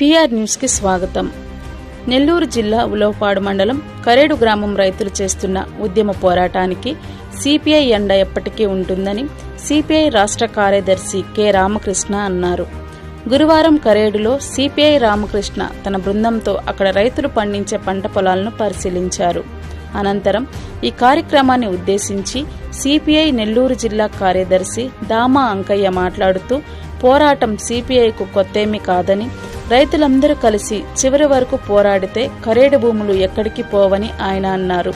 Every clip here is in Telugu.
పిఆర్ న్యూస్కి స్వాగతం. నెల్లూరు జిల్లా ఉలవపాడు మండలం కరేడు గ్రామం రైతులు చేస్తున్న ఉద్యమ పోరాటానికి సిపిఐ ఎండ ఎప్పటికీ ఉంటుందని సిపిఐ రాష్ట్ర కార్యదర్శి కె రామకృష్ణ అన్నారు. గురువారం కరేడులో సిపిఐ రామకృష్ణ తన బృందంతో అక్కడ రైతులు పండించే పంట పొలాలను పరిశీలించారు. అనంతరం ఈ కార్యక్రమాన్ని ఉద్దేశించి సిపిఐ నెల్లూరు జిల్లా కార్యదర్శి దామా అంకయ్య మాట్లాడుతూ పోరాటం సిపిఐకు కొత్తేమీ కాదని రైతులందరూ కలిసి చివరి వరకు పోరాడితే కరేడు భూములు ఎక్కడికి పోవని ఆయన అన్నారు.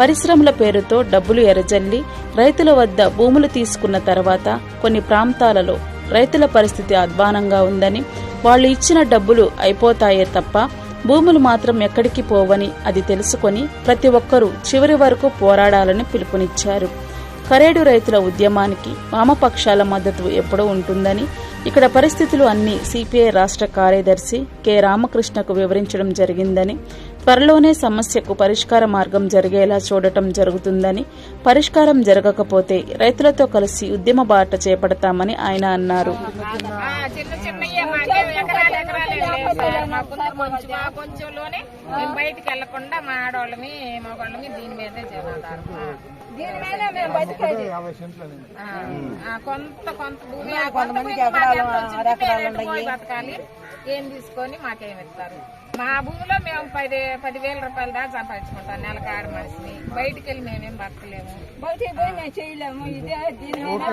పరిశ్రమల పేరుతో డబ్బులు ఎరజల్లి రైతుల వద్ద భూములు తీసుకున్న తర్వాత కొన్ని ప్రాంతాలలో రైతుల పరిస్థితి అధ్వానంగా ఉందని వాళ్ళు ఇచ్చిన డబ్బులు అయిపోతాయే తప్ప భూములు మాత్రం ఎక్కడికి పోవని అది తెలుసుకొని ప్రతి ఒక్కరూ చివరి వరకు పోరాడాలని పిలుపునిచ్చారు. కరేడు రైతుల ఉద్యమానికి వామపక్షాల మద్దతు ఎప్పుడూ ఉంటుందని ఇక్కడ పరిస్థితులు అన్ని సిపిఐ రాష్ట్ర కార్యదర్శి కె. రామకృష్ణకు వివరించడం జరిగిందని త్వరలోనే సమస్యకు పరిష్కార మార్గం జరిగేలా చూడటం జరుగుతుందని పరిష్కారం జరగకపోతే రైతులతో కలిసి ఉద్యమ బాట చేపడతామని ఆయన అన్నారు. బయటికి వెళ్ళకుండా మా ఆడవాళ్ళమి మగవాళ్ళమి దీని మీదే దీని మీద మేము బతికేది. కొంత కొంత భూమి ఆ కొంత భూమి మాకేం కొంచెం మేము పోయి బతకాలి. ఏం తీసుకొని మాకేం ఇస్తారు? మా భూమిలో మేము పది పదివేల రూపాయల దాకా సంపాదించుకుంటాం నెలకు ఆరు మనిషిని. బయటికి వెళ్ళి మేమేం బతకలేము. బయటికి పోయి మేము చేయలేము. ఇదే దీని. కూడా.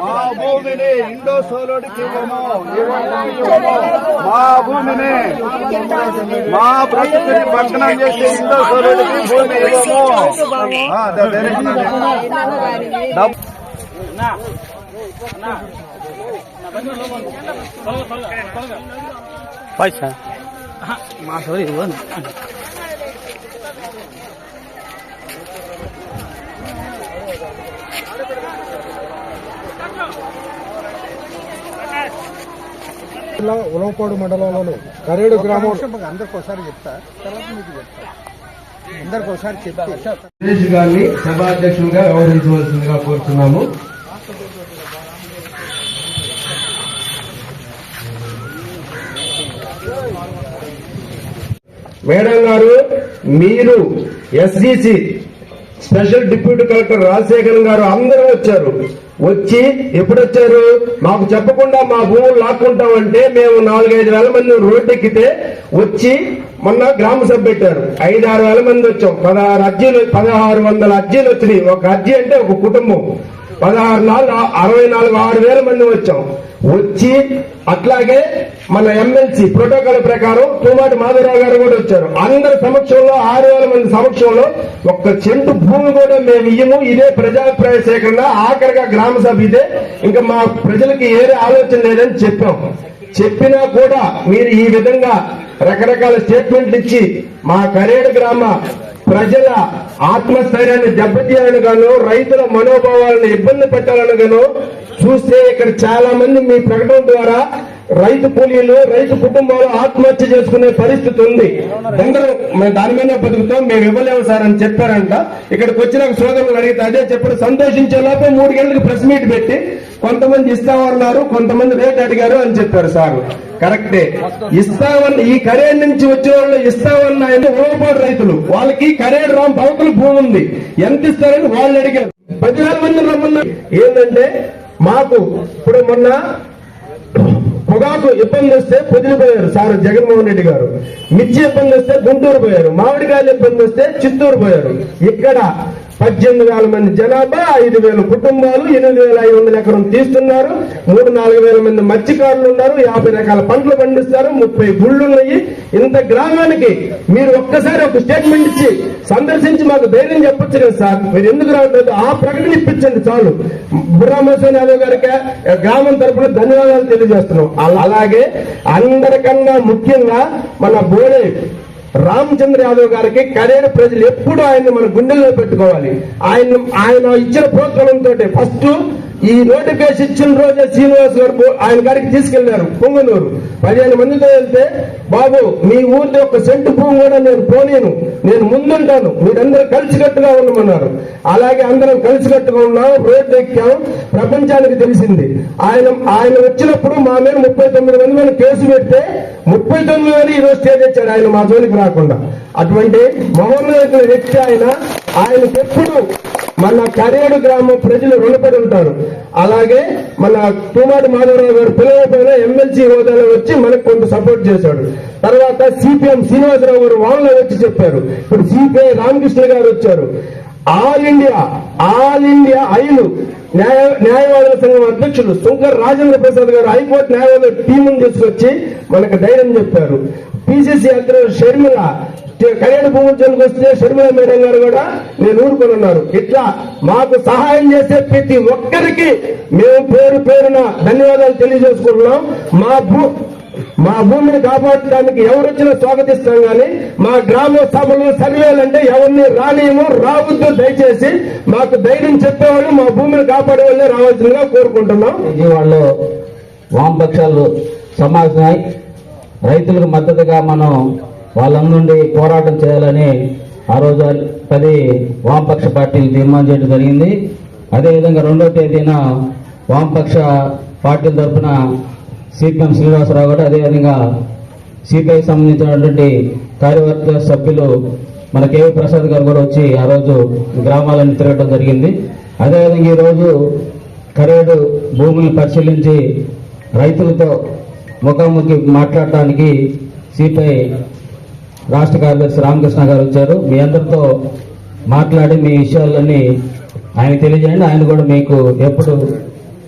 మా భూమిని ఇండో సోలోడికి. మా భూమిని మా ప్రకృతిని పట్టణం చేసి ఇండో సోలోడికి భూమి ఇవ్వము ఆ, ద- ధైర్యం ఉండండి. డబ్- జిల్లా ఉలవపాడు మండలంలోని కరేడు గ్రామం అందరికి ఒకసారి చెప్తా. తర్వాత మీకు చెప్తా. అందరికి ఒకసారి చెప్తా సురేష్ గారిని సభాధ్యక్షునిగా వ్యవహరించవలసిందిగా కోరుతున్నాము. మేడం గారు మీరు SDC special deputy collector Rajasekhar గారు అందరూ వచ్చారు. వచ్చి ఎప్పుడొచ్చారు? మాకు చెప్పకుండా మా భూములు లాక్కుంటామంటే మేము నాలుగైదు వేల మంది రోడ్డు ఎక్కితే వచ్చి మొన్న గ్రామ సభ పెట్టారు. ఐదు ఆరు వేల మంది వచ్చాం. పదహారు అర్జీలు పదహారు వందల అర్జీలు వచ్చినాయి. ఒక అర్జీ అంటే ఒక కుటుంబం. పదహారు నాలుగు అరవై నాలుగు ఆరు వేల మంది వచ్చాం. వచ్చి అట్లాగే మన ఎమ్మెల్సీ ప్రోటోకాల్ ప్రకారం తూమాటి మాధవరావు గారు కూడా వచ్చారు. అందరి సమక్షంలో ఆరు వేల మంది సమక్షంలో ఒక్క చెంటు భూమి కూడా మేము ఇయ్యము. ఇదే ప్రజాభిప్రాయ సేకరణ. ఆఖరిగా గ్రామ సభ ఇదే. ఇంకా మా ప్రజలకి ఏరే ఆలోచన లేదని చెప్పాం. చెప్పినా కూడా మీరు ఈ విధంగా రకరకాల స్టేట్మెంట్లు ఇచ్చి మా కరేడు గ్రామ ప్రజల ఆత్మస్థైర్యాన్ని దెబ్బతీయాలని గాను రైతుల మనోభావాలను ఇబ్బంది పెట్టాలని గాను చూస్తే ఇక్కడ చాలా మంది మీ ప్రకటన ద్వారా రైతు కూలీలు రైతు కుటుంబాలు ఆత్మహత్య చేసుకునే పరిస్థితి ఉంది. అందరూ మేము దాని మీద బతుకుతాం మేము ఇవ్వలేము సార్ అని చెప్పారంట. ఇక్కడికి వచ్చిన సోదరులు అడిగితే అదే చెప్పారు. సంతోషించే లోపే మూడు గంటలకు ప్రెస్ మీట్ పెట్టి కొంతమంది ఇస్తామన్నారు కొంతమంది రేట్ అడిగారు అని చెప్పారు సార్. కరెక్టే. ఇస్తామన్న ఈ కరేడ్ నుంచి వచ్చే వాళ్ళు ఇస్తామన్న ఓడిపోడు రైతులు? వాళ్ళకి కరేడ్ రామ్ పవకులు భూమి ఉంది. ఎంత ఇస్తారని వాళ్ళు అడిగారు. పదివేల మంది రమ్మన్నారు. ఏంటంటే మాకు ఇప్పుడు మొన్న పొగాకు ఇబ్బంది వస్తే పొదిలిపోయారు సార్ జగన్మోహన్ రెడ్డి గారు. మిర్చి ఇబ్బంది వస్తే గుంటూరు పోయారు. మామిడికాయలు ఇబ్బంది వస్తే చిత్తూరు పోయారు. ఇక్కడ పద్దెనిమిది వేల మంది జనాభా ఐదు వేల కుటుంబాలు ఎనిమిది వేల ఐదు వందల ఎకరం తీస్తున్నారు. మూడు నాలుగు వేల మంది మత్స్యకారులు ఉన్నారు. యాభై రకాల పంటలు పండిస్తారు. ముప్పై గుళ్ళు ఉన్నాయి. ఇంత గ్రామానికి మీరు ఒక్కసారి ఒక స్టేట్మెంట్ ఇచ్చి సందర్శించి మాకు ధైర్యం చెప్పొచ్చు కదా సార్? మీరు ఎందుకు రావట్లేదు? ఆ ప్రకటన ఇప్పించండి చాలు. బుర్రామోహన్ యాదవ్ గారికి గ్రామం తరపున ధన్యవాదాలు తెలియజేస్తున్నాం. అలా- అలాగే అందరికన్నా ముఖ్యంగా మన బోడే రామచంద్ర యాదవ్ గారికి కరేడు ప్రజలు ఎప్పుడు ఆయన్ని మన గుండెల్లో పెట్టుకోవాలి. ఆయన ఆయన ఇచ్చిన ప్రోత్సాహంతో ఫస్ట్ ఈ నోటిఫికేషన్ ఇచ్చిన రోజే శ్రీనివాస్ గారు ఆయన గారికి తీసుకెళ్ళారు పొంగనూరు. పదిహేను మందితో వెళ్తే బాబు మీ ఊరిలో ఒక సెంటు భూమి కూడా నేను పోనీను నేను ముందుంటాను. మీరందరూ కలిసికట్టుగా ఉండమన్నారు. అలాగే అందరం కలిసికట్టుగా ఉన్నాం రోడ్డు ఎక్కాం ప్రపంచానికి తెలిసింది. ఆయన ఆయన వచ్చినప్పుడు మా మీద ముప్పై తొమ్మిది మంది మీద కేసు పెడితే ముప్పై తొమ్మిది మంది ఈరోజు స్టేజ్ ఇచ్చాడు ఆయన మా జోలికి రాకుండా. అటువంటి మహోన్నత వ్యక్తి ఆయన. ఆయనకెప్పుడు మన కరేడు గ్రామం ప్రజలు రుణపడి ఉంటారు. అలాగే మన తుమాటి మాధవరావు గారు పిల్లలపైన ఎమ్మెల్సీ హోదాలో వచ్చి మనకు కొంత సపోర్ట్ చేశాడు. తర్వాత సిపిఎం శ్రీనివాసరావు గారు వాళ్ళలో వచ్చి చెప్పారు. ఇప్పుడు సిపిఐ రామకృష్ణ గారు వచ్చారు. All India all India AILU న్యాయ న్యాయవాదుల సంఘం అధ్యక్షులు శంకర్ రాజేంద్ర ప్రసాద్ గారు హైకోర్టు న్యాయవాదుల టీమును తీసుకొచ్చి మనకు ధైర్యం చెప్పారు. పిసిసి అధ్యక్షుడు షర్మిల కళ్యాణ భూముల జోలికి వస్తే షర్మిల మేడం గారు కూడా నేను ఊరుకొని ఉన్నారు. ఇట్లా మాకు సహాయం చేసే ప్రతి ఒక్కరికి మేము పేరు పేరున ధన్యవాదాలు తెలియజేసుకుంటున్నాం. మా భూ మా భూమిని కాపాడటానికి ఎవరొచ్చినా స్వాగతిస్తాం కానీ మా గ్రామ సభలు సర్వేలు అంటే ఎవరిని రానియము రావద్దు దయచేసి మాకు ధైర్యం చెప్పేవాళ్ళు మా భూమిని కాపాడే వాళ్ళే రావాల్సిందిగా కోరుకుంటున్నాం. విజయవాడలో వామపక్షాలు సమావేశమై రైతులకు మద్దతుగా మనం వాళ్ళందుండి పోరాటం చేయాలని ఆ రోజు పది వామపక్ష పార్టీలు తీర్మానం చేయడం జరిగింది. అదేవిధంగా రెండో తేదీన వామపక్ష పార్టీల తరఫున సిపిఎం శ్రీనివాసరావు గారు అదేవిధంగా సిపిఐ సంబంధించినటువంటి కార్యవర్గ సభ్యులు మన కేవీ ప్రసాద్ గారు కూడా వచ్చి ఆ రోజు గ్రామాలను తిరగడం జరిగింది. అదేవిధంగా ఈరోజు కరేడు భూములను పరిశీలించి రైతులతో ముఖాముఖి మాట్లాడటానికి సిపిఐ రాష్ట్ర కార్యదర్శి రామకృష్ణ గారు వచ్చారు. మీ అందరితో మాట్లాడి మీ విషయాలన్నీ ఆయన తెలియజేయండి. ఆయన కూడా మీకు ఎప్పుడు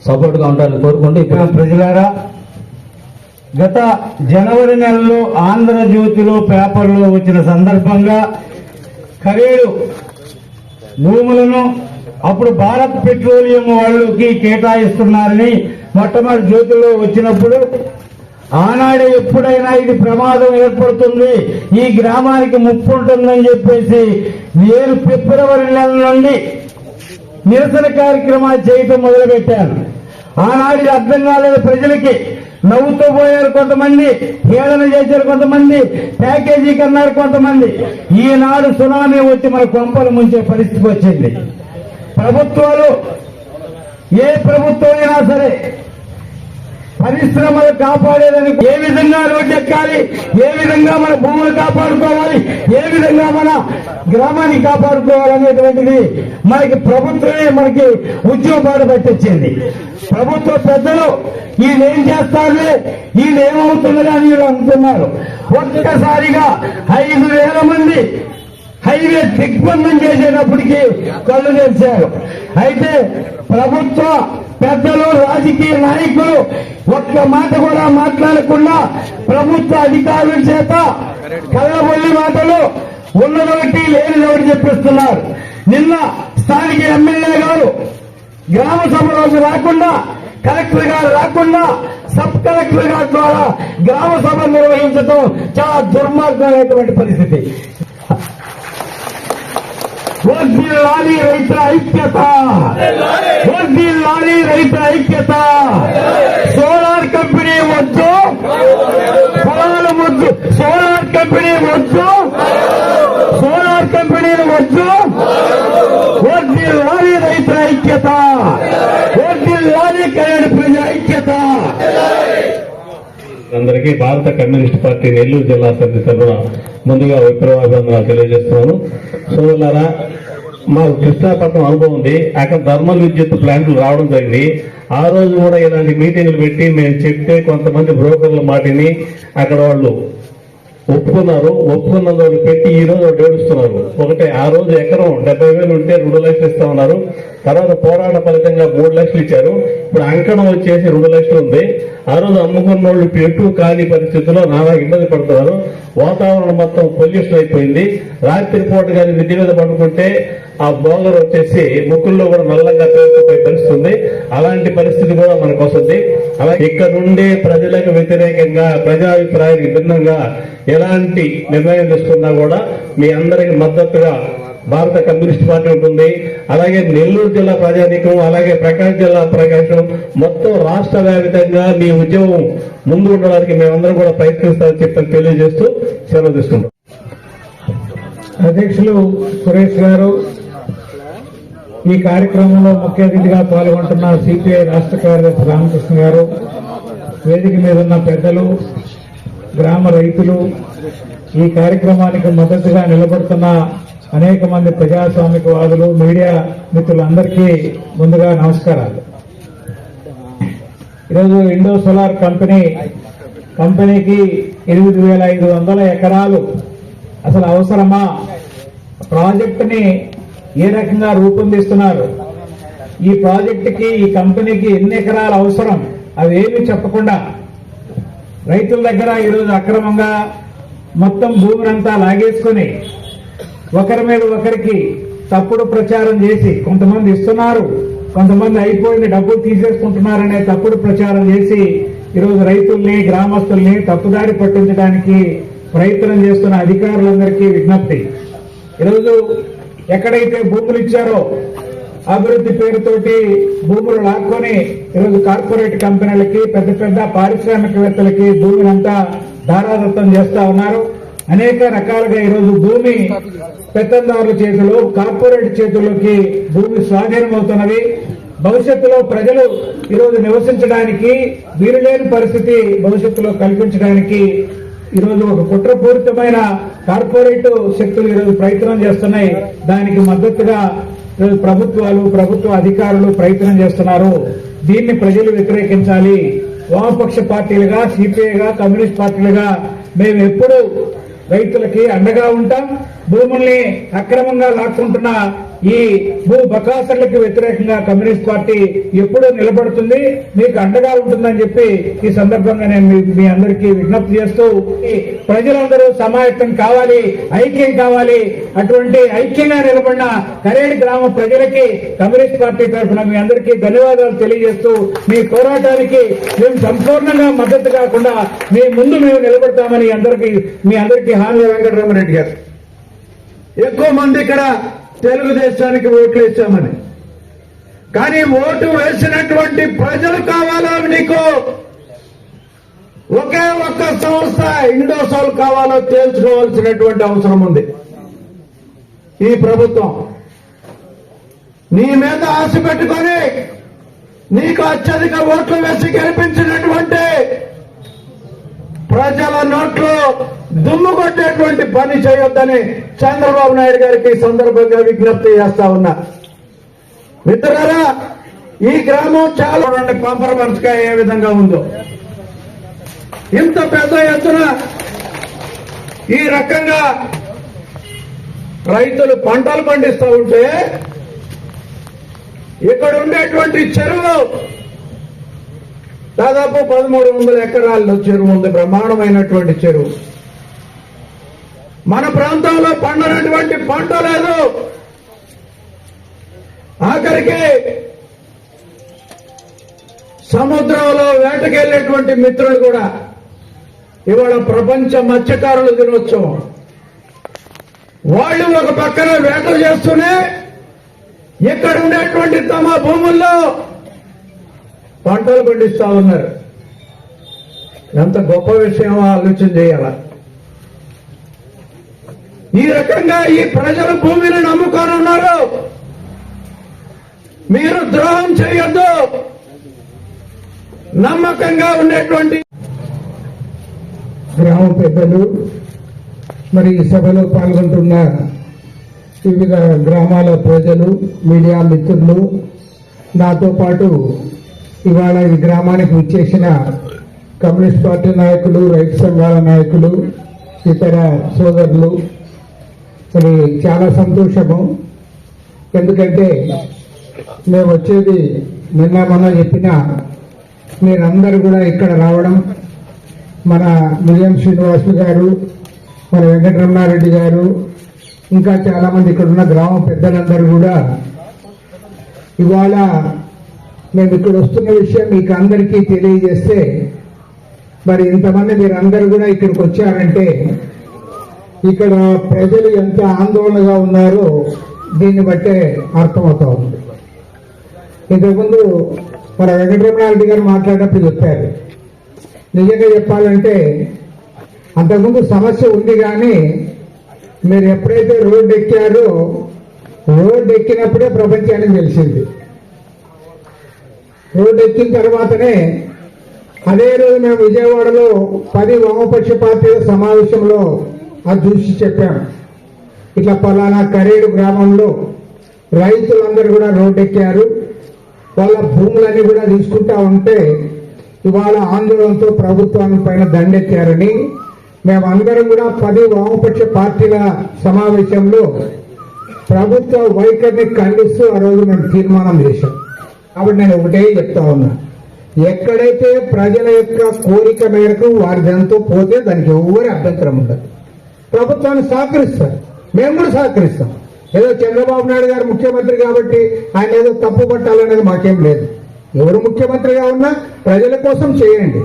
సపోర్ట్గా ఉంటారని కోరుకుంటూ ఇప్పుడు ప్రజలారా గత జనవరి నెలలో ఆంధ్రజ్యోతిలో పేపర్లో వచ్చిన సందర్భంగా ఖరీదు భూములను అప్పుడు భారత్ పెట్రోలియం వాళ్ళకి కేటాయిస్తున్నారని మొట్టమొదటి జ్యోతిలో వచ్చినప్పుడు ఆనాడే ఎప్పుడైనా ఇది ప్రమాదం ఏర్పడుతుంది. ఈ గ్రామానికి ముప్పు ఉంటుందని చెప్పేసి నేను ఫిబ్రవరి నెల నుండి నిరసన కార్యక్రమాలు చేయటం మొదలుపెట్టాను. ఆనాడు అర్థం కాలేదు ప్రజలకి. నవ్వుతూ పోయారు కొంతమంది హేళన చేశారు కొంతమంది ప్యాకేజీ కన్నారు కొంతమంది. ఈనాడు సునామీ వచ్చి మన కొంపలు ముంచే పరిస్థితి వచ్చింది. ప్రభుత్వాలు ఏ ప్రభుత్వం సరే పరిశ్రమలు కాపాడేదానికి ఏ విధంగా రోడ్డు ఎక్కాలి? ఏ విధంగా మన భూములు కాపాడుకోవాలి? ఏ విధంగా మన గ్రామాన్ని కాపాడుకోవాలనేటువంటిది మనకి ప్రభుత్వమే మనకి ఉద్యోగాలు పెట్టించింది. ప్రభుత్వ పెద్దలు వీళ్ళు చేస్తారులే? వీళ్ళు ఏమవుతుందని అని వీళ్ళు అనుకున్నారు ఒక్కసారిగా ఐదు వేల మంది హైవే దిగ్బంధం చేసేటప్పటికి కళ్ళు తెరిచారు. అయితే ప్రభుత్వ పెద్దలు రాజకీయ నాయకులు ఒక్క మాట కూడా మాట్లాడకుండా ప్రభుత్వ అధికారుల చేత కళ్ళబొల్లి మాటలు ఉన్నదొకటి లేనిదొకటి చెప్పిస్తున్నారు. నిన్న స్థానిక ఎమ్మెల్యే గారు గ్రామ సభ రోజు రాకుండా కలెక్టర్ గారు రాకుండా సబ్ కలెక్టర్ గారి ద్వారా గ్రామ సభ నిర్వహించడం చాలా దుర్మార్గమైనటువంటి పరిస్థితి. లారీ రైతుల ఐక్యత. లారీ రైతుల ఐక్యత. సోలార్ కంపెనీ వద్దు. పొలాలు వద్దు. సోలార్ కంపెనీ వద్దు. సోలార్ కంపెనీలు వద్దు. వడ్డీ లారీ రైతుల ఐక్యత. వడ్డీ లారీ కళ్యాణ ప్రజల ఐక్యత. అందరికీ భారత కమ్యూనిస్ట్ పార్టీ నెల్లూరు జిల్లా సమితి తరఫున ముందుగా విప్లవాభివందనాలు తెలియజేస్తున్నాను. సోదరులారా మాకు కృష్ణాపట్నం అనుభవం ఉంది. అక్కడ థర్మల్ విద్యుత్ ప్లాంట్లు రావడం జరిగింది. ఆ రోజు కూడా ఇలాంటి మీటింగ్లు పెట్టి మేము చెప్తే కొంతమంది బ్రోకర్ల మాటిని అక్కడ వాళ్ళు ఒప్పుకున్నారు. ఒప్పుకున్నందుకు పెట్టి ఈ రోజు ఒకటి ఏడుస్తున్నారు. ఒకటే ఆ రోజు ఎకరం డెబ్బై వేలు ఉంటే రెండు లక్షలు ఇస్తా ఉన్నారు. తర్వాత పోరాట ఫలితంగా మూడు లక్షలు ఇచ్చారు. ఇప్పుడు అంకణం వచ్చేసి రెండు లక్షలు ఉంది. ఆ రోజు అమ్ముకున్న వాళ్ళు ఇప్పుడు ఎటు కాని పరిస్థితుల్లో నానా ఇబ్బంది పడుతున్నారు. వాతావరణం మొత్తం పొల్యూషన్ అయిపోయింది. రాత్రి పూట కానీ మిద్ది మీద పడుకుంటే ఆ బౌలర్ వచ్చేసి ముక్కుల్లో కూడా నల్లంగా పేరుకుపోయే పరిస్థితి ఉంది అలాంటి పరిస్థితి కూడా మనకు వస్తుంది. అలాగే ఇక్కడ నుండి ప్రజలకు వ్యతిరేకంగా ప్రజాభిప్రాయానికి భిన్నంగా ఎలాంటి నిర్ణయం తీసుకున్నా కూడా మీ అందరికి మద్దతుగా భారత కమ్యూనిస్ట్ పార్టీ ఉంటుంది. అలాగే నెల్లూరు జిల్లా ప్రజానీకం అలాగే ప్రకాశం జిల్లా ప్రకాశం. మొత్తం రాష్ట్ర వ్యాప్తంగా మీ ఉద్యమం ముందు ఉండడానికి మేమందరం కూడా ప్రయత్నిస్తామని చెప్పి తెలియజేస్తూ సెలవు తీసుకుంటాం అధ్యక్షులు సురేష్ గారు ఈ కార్యక్రమంలో ముఖ్య అతిథిగా పాల్గొంటున్న సిపిఐ రాష్ట్ర కార్యదర్శి రామకృష్ణ గారు వేదిక మీద ఉన్న పెద్దలు గ్రామ రైతులు ఈ కార్యక్రమానికి మద్దతుగా నిలబడుతున్న అనేక మంది ప్రజాస్వామికవాదులు మీడియా మిత్రులందరికీ ముందుగా నమస్కారాలు. ఈరోజు ఇండో సోలార్ కంపెనీ కంపెనీకి ఎనిమిది వేల ఐదు వందల ఎకరాలు అసలు అవసరమా? ప్రాజెక్టుని ఏ రకంగా రూపొందిస్తున్నారు? ఈ ప్రాజెక్టుకి ఈ కంపెనీకి ఎన్ని ఎకరాలు అవసరం? అవేమి చెప్పకుండా రైతుల దగ్గర ఈరోజు అక్రమంగా మొత్తం భూమినంతా లాగేసుకుని ఒకరి మీద ఒకరికి తప్పుడు ప్రచారం చేసి కొంతమంది ఇస్తున్నారు కొంతమంది అయిపోయిన డబ్బులు తీసేసుకుంటున్నారనే తప్పుడు ప్రచారం చేసి ఈరోజు రైతుల్ని గ్రామస్తుల్ని తప్పుదారి పట్టించడానికి ప్రయత్నం చేస్తున్న అధికారులందరికీ విజ్ఞప్తి. ఈరోజు ఎక్కడైతే భూములు ఇచ్చారో అభివృద్ధి పేరుతోటి భూములు లాక్కొని ఈరోజు కార్పొరేట్ కంపెనీలకి పెద్ద పెద్ద పారిశ్రామికవేత్తలకి భూమినంతా ధారాదత్తం చేస్తా ఉన్నారు. అనేక రకాలుగా ఈరోజు భూమి పెత్తందారుల చేతిలో కార్పొరేట్ చేతుల్లోకి భూమి స్వాధీనమవుతున్నవి భవిష్యత్తులో ప్రజలు ఈరోజు నివసించడానికి వీరులేని పరిస్థితి భవిష్యత్తులో కల్పించడానికి ఈరోజు ఒక కుట్రపూరితమైన కార్పొరేట్ శక్తులు ఈరోజు ప్రయత్నం చేస్తున్నాయి. దానికి మద్దతుగా ప్రభుత్వాలు ప్రభుత్వ అధికారులు ప్రయత్నం చేస్తున్నారు. దీన్ని ప్రజలు వ్యతిరేకించాలి. వామపక్ష పార్టీలుగా సిపిఐగా కమ్యూనిస్ట్ పార్టీలుగా మేము ఎప్పుడు రైతులకి అండగా ఉంటాం భూముల్ని అక్రమంగా లాక్కుంటున్న ఈ భూ బకాసర్లకు వ్యతిరేకంగా కమ్యూనిస్ట్ పార్టీ ఎప్పుడూ నిలబడుతుంది మీకు అండగా ఉంటుందని చెప్పి ఈ సందర్భంగా నేను మీ- అందరికీ విజ్ఞప్తి చేస్తూ ప్రజలందరూ సమాయత్తం కావాలి ఐక్యం కావాలి అటువంటి ఐక్యంగా నిలబడిన కరేడు గ్రామ ప్రజలకి కమ్యూనిస్ట్ పార్టీ తరఫున మీ అందరికీ ధన్యవాదాలు తెలియజేస్తూ మీ పోరాటానికి మేము సంపూర్ణంగా మద్దతు కాకుండా మీ ముందు మేము నిలబడతామని అందరికీ మీ అందరికీ హామీ వెంకటరామరెడ్డి గారు. ఎక్కువ మంది ఇక్కడ తెలుగుదేశానికి ఓట్లు వేసామని కానీ ఓటు వేసినటువంటి ప్రజలు కావాలా నీకు? ఒకే ఒక్క సంస్థ ఇండోసోల్ కావాలో తేల్చుకోవాల్సినటువంటి అవసరం ఉంది. ఈ ప్రభుత్వం. నీ మీద ఆశ పెట్టుకొని నీకు అత్యధిక ఓట్లు వేసి గెలిపించినటువంటి ప్రజల నోట్లో దుమ్ము కొట్టేటువంటి పని చేయొద్దని చంద్రబాబు నాయుడు గారికి సందర్భంగా విజ్ఞప్తి చేస్తా ఉన్నా. మిత్రులారా ఈ గ్రామం చాలా కాంప్రమైజ్గా ఏ విధంగా ఉందో. ఇంత పెద్ద ఎత్తున ఈ రకంగా రైతులు పంటలు పండిస్తూ ఉంటే ఇక్కడ ఉండేటువంటి చెరువు దాదాపు పదమూడు వందల ఎకరాల్లో చెరువు ఉంది బ్రహ్మాండమైనటువంటి చెరువు. మన ప్రాంతంలో పండనటువంటి పంట లేదు. ఆఖరికి సముద్రంలో వేటకెళ్ళేటువంటి మిత్రులు కూడా ఇవాళ ప్రపంచ మత్స్యకారుల దినోత్సవం. వాళ్ళు ఒక పక్కన వేటలు చేస్తూనే ఇక్కడ ఉండేటువంటి తమ భూముల్లో పంటలు పండిస్తా ఉన్నారు. ఎంత గొప్ప విషయం ఆలోచన చేయాల. ఈ రకంగా ఈ ప్రజలు భూమిని నమ్ముకొని ఉన్నారు మీరు ద్రోహం చేయొద్దు. నమ్మకంగా ఉండేటువంటి గ్రామ పెద్దలు మరి ఈ సభలో పాల్గొంటున్న వివిధ గ్రామాల ప్రజలు మీడియా మిత్రులు నాతో పాటు ఇవాళ ఈ గ్రామానికి వచ్చేసిన కమ్యూనిస్ట్ పార్టీ నాయకులు రైతు సంఘాల నాయకులు ఇతర సోదరులు. మరి చాలా సంతోషము. ఎందుకంటే మేము వచ్చేది నిన్న మొన్న చెప్పిన మీరందరూ కూడా ఇక్కడ రావడం. మన మిలియం శ్రీనివాసులు గారు మన వెంకటరమణారెడ్డి గారు ఇంకా చాలామంది ఇక్కడ ఉన్న గ్రామ పెద్దలందరూ కూడా ఇవాళ మేము ఇక్కడ వస్తున్న విషయం మీకు అందరికీ తెలియజేస్తే మరి ఇంతమంది మీరు కూడా ఇక్కడికి వచ్చారంటే ఇక్కడ ప్రజలు ఎంత ఆందోళనగా ఉన్నారో దీన్ని బట్టే అర్థమవుతా ఉంది. ఇంతకుముందు మన వెంకటరమణారెడ్డి గారు మాట్లాడినప్పుడు చెప్పారు. నిజంగా చెప్పాలంటే అంతకుముందు సమస్య ఉంది కానీ మీరు ఎప్పుడైతే రోడ్డు ఎక్కారో రోడ్డు ఎక్కినప్పుడే ప్రపంచానికి తెలిసింది. రోడ్డు ఎక్కిన తర్వాతనే అదే రోజు మేము విజయవాడలో పది వామపక్ష పార్టీల సమావేశంలో అది చూసి చెప్పాం. ఇట్లా పలానా కరేడు గ్రామంలో రైతులందరూ కూడా రోడ్డు ఎక్కారు వాళ్ళ భూములన్నీ కూడా తీసుకుంటా ఉంటే ఇవాళ ఆందోళనతో ప్రభుత్వం పైన దండెత్తారని మేమందరం కూడా పది వామపక్ష పార్టీల సమావేశంలో ప్రభుత్వ వైఖరిని ఖండిస్తూ ఆ రోజు మేము తీర్మానం చేశాం. కాబట్టి నేను ఒకటే చెప్తా ఉన్నా. ఎక్కడైతే ప్రజల యొక్క కోరిక మేరకు వారి దాంతో పోతే దానికి ఎవరి అభ్యంతరం ఉండదు. ప్రభుత్వాన్ని సహకరిస్తారు. మేము కూడా సహకరిస్తాం. ఏదో చంద్రబాబు నాయుడు గారు ముఖ్యమంత్రి కాబట్టి ఆయన ఏదో తప్పు పట్టాలనేది మాకేం లేదు. ఎవరు ముఖ్యమంత్రిగా ఉన్నా ప్రజల కోసం చేయండి.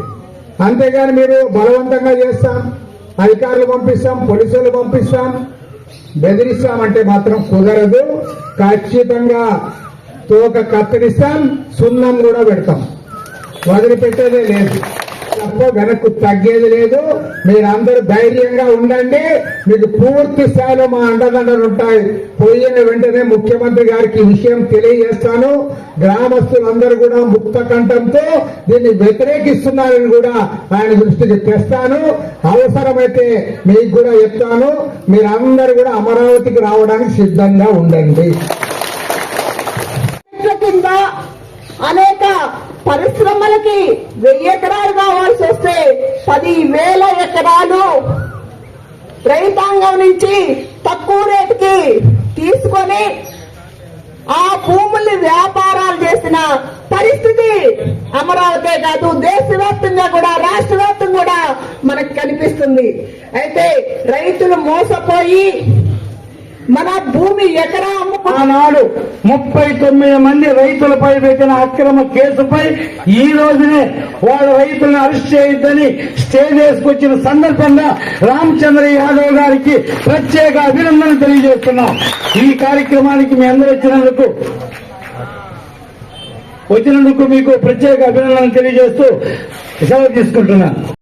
అంతేగాని మీరు బలవంతంగా చేస్తాం అధికారులు పంపిస్తాం పోలీసులు పంపిస్తాం బెదిరిస్తామంటే మాత్రం కుదరదు. ఖచ్చితంగా తోక కత్తిరిస్తాం సున్నం కూడా పెడతాం. వదిలిపెట్టేదే లేదు. తప్ప వెనక్కు తగ్గేది లేదు. మీరందరూ ధైర్యంగా ఉండండి. మీకు పూర్తి స్థాయిలో మా అండదండలు ఉంటాయి. పోయిన వెంటనే ముఖ్యమంత్రి గారికి ఈ విషయం తెలియజేస్తాను. గ్రామస్తులందరూ కూడా ముక్త కంఠంతో దీన్ని వ్యతిరేకిస్తున్నారని కూడా ఆయన దృష్టికి తెస్తాను. అవసరమైతే మీకు కూడా చెప్తాను. మీరందరూ కూడా అమరావతికి రావడానికి సిద్ధంగా ఉండండి. కూడా అనేక పరిశ్రమలకి వెయ్యి ఎకరాలు కావాల్సి వస్తే పది వేల ఎకరాలు రైతాంగం నుంచి తక్కువ రేటుకి తీసుకొని ఆ భూముల్ని వ్యాపారాలు చేసిన పరిస్థితి అమరావతే కాదు దేశవ్యాప్తంగా కూడా రాష్ట్ర వ్యాప్తంగా కూడా మనకు కనిపిస్తుంది. అయితే రైతులు మోసపోయి మన భూమి ఎకరా ఆనాడు ముప్పై తొమ్మిది మంది రైతులపై పెట్టిన అక్రమ కేసుపై ఈ రోజునే వాళ్ళ రైతులను అరెస్ట్ చేయొద్దని స్టే చేసుకొచ్చిన సందర్భంగా రామచంద్ర యాదవ్ గారికి ప్రత్యేక అభినందన తెలియజేస్తున్నాం. ఈ కార్యక్రమానికి మీ అందరూ వచ్చినందుకు వచ్చినందుకు మీకు ప్రత్యేక అభినందన తెలియజేస్తూ సెలవు తీసుకుంటున్నాను.